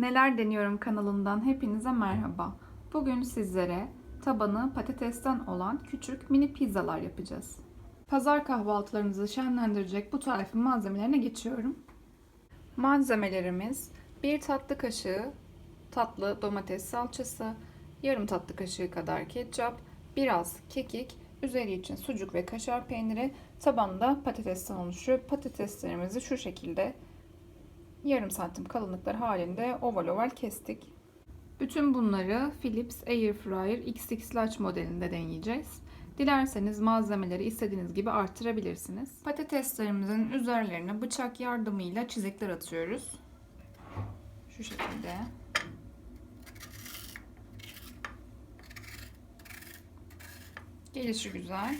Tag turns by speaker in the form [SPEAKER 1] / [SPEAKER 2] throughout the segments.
[SPEAKER 1] Neler Deniyorum kanalından hepinize merhaba. Bugün sizlere tabanı patatesten olan küçük mini pizzalar yapacağız. Pazar kahvaltılarınızı şenlendirecek bu tarifin malzemelerine geçiyorum. Malzemelerimiz 1 tatlı kaşığı tatlı domates salçası, yarım tatlı kaşığı kadar ketçap, biraz kekik, üzeri için sucuk ve kaşar peyniri, tabanda patatesten oluşuyor. Patateslerimizi şu şekilde yarım santim kalınlıklar halinde oval oval kestik. Bütün bunları Philips Airfryer XX Large modelinde deneyeceğiz. Dilerseniz malzemeleri istediğiniz gibi artırabilirsiniz. Patateslerimizin üzerlerine bıçak yardımıyla çizikler atıyoruz. Şu şekilde. Gelişi güzel.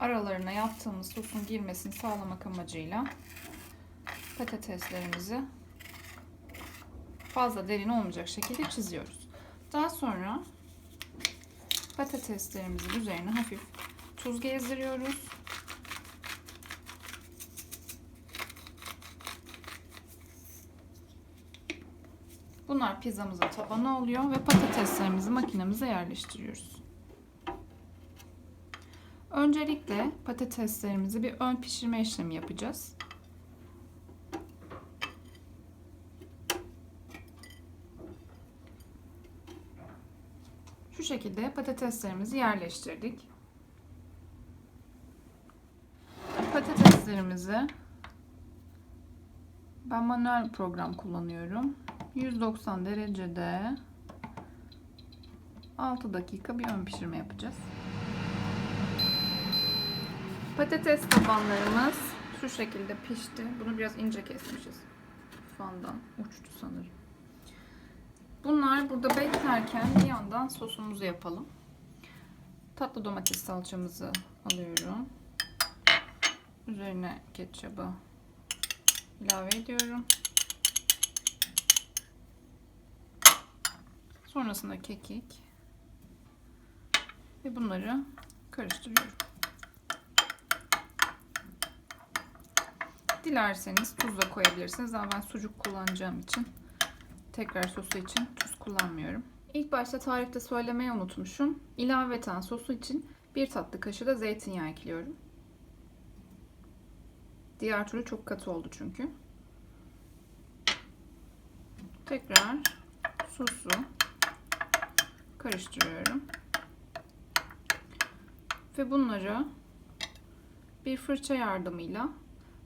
[SPEAKER 1] Aralarına yaptığımız sosun girmesini sağlamak amacıyla patateslerimizi fazla derin olmayacak şekilde çiziyoruz. Daha sonra patateslerimizin üzerine hafif tuz gezdiriyoruz. Bunlar pizzamızın tabanı oluyor ve patateslerimizi makinemize yerleştiriyoruz. Öncelikle patateslerimizi bir ön pişirme işlemi yapacağız. Şu şekilde patateslerimizi yerleştirdik. Patateslerimizi ben manuel program kullanıyorum. 190 derecede 6 dakika bir ön pişirme yapacağız. Patates tabanlarımız şu şekilde pişti. Bunu biraz ince kesmişiz. Fandan uçtu sanırım. Bunlar burada beklerken bir yandan sosumuzu yapalım. Tatlı domates salçamızı alıyorum. Üzerine ketçabı ilave ediyorum. Sonrasında kekik ve bunları karıştırıyorum. Dilerseniz tuz da koyabilirsiniz ama ben sucuk kullanacağım için tekrar sosu için tuz kullanmıyorum. İlk başta tarifte söylemeyi unutmuşum. İlaveten sosu için bir tatlı kaşığı da zeytinyağı ekliyorum. Diğer türlü çok katı oldu çünkü. Tekrar sosu karıştırıyorum. Ve bunları bir fırça yardımıyla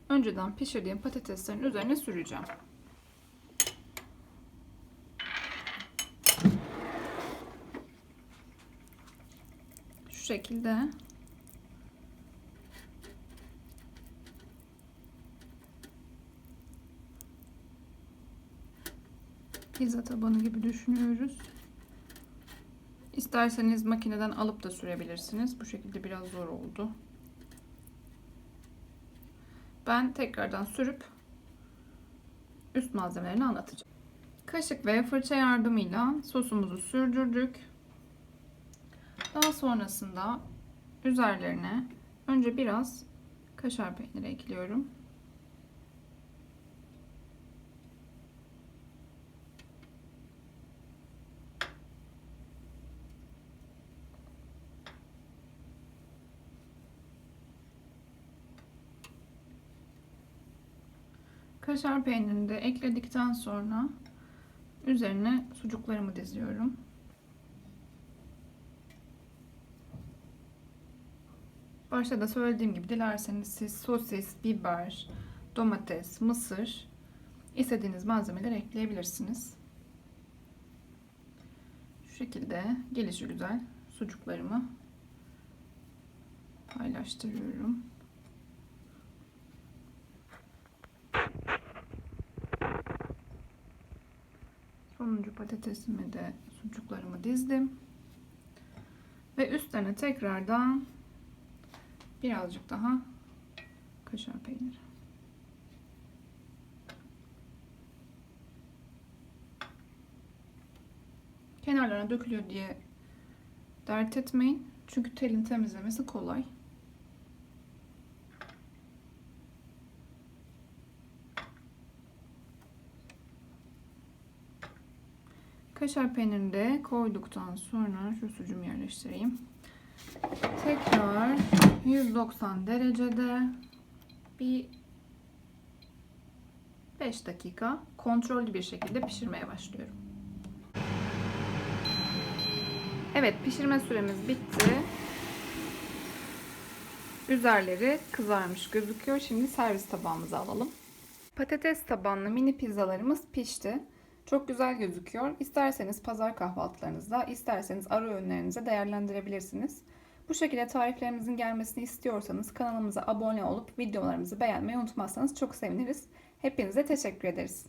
[SPEAKER 1] önceden pişirdiğim patateslerin üzerine süreceğim. Şekilde pizza tabanı gibi düşünüyoruz. İsterseniz makineden alıp da sürebilirsiniz. Bu şekilde biraz zor oldu. Ben tekrardan sürüp üst malzemelerini anlatacağım. Kaşık ve fırça yardımıyla sosumuzu sürdürdük. Daha sonrasında üzerlerine önce biraz kaşar peyniri ekliyorum. Kaşar peynirini de ekledikten sonra üzerine sucuklarımı diziyorum. Başta da söylediğim gibi dilerseniz siz sosis, biber, domates, mısır istediğiniz malzemeleri ekleyebilirsiniz. Şu şekilde gelişi güzel sucuklarımı paylaştırıyorum. Sonuncu patatesimi de sucuklarımı dizdim. Ve üstlerine tekrardan birazcık daha kaşar peyniri. Kenarlarına dökülüyor diye dert etmeyin. Çünkü telin temizlemesi kolay. Kaşar peynirini de koyduktan sonra şu sucuğumu yerleştireyim. Tekrar 190 derecede bir 5 dakika kontrollü bir şekilde pişirmeye başlıyorum. Evet pişirme süremiz bitti. Üzerleri kızarmış gözüküyor. Şimdi servis tabağımıza alalım. Patates tabanlı mini pizzalarımız pişti. Çok güzel gözüküyor. İsterseniz pazar kahvaltılarınızda, isterseniz ara öğünlerinize değerlendirebilirsiniz. Bu şekilde tariflerimizin gelmesini istiyorsanız kanalımıza abone olup videolarımızı beğenmeyi unutmazsanız çok seviniriz. Hepinize teşekkür ederiz.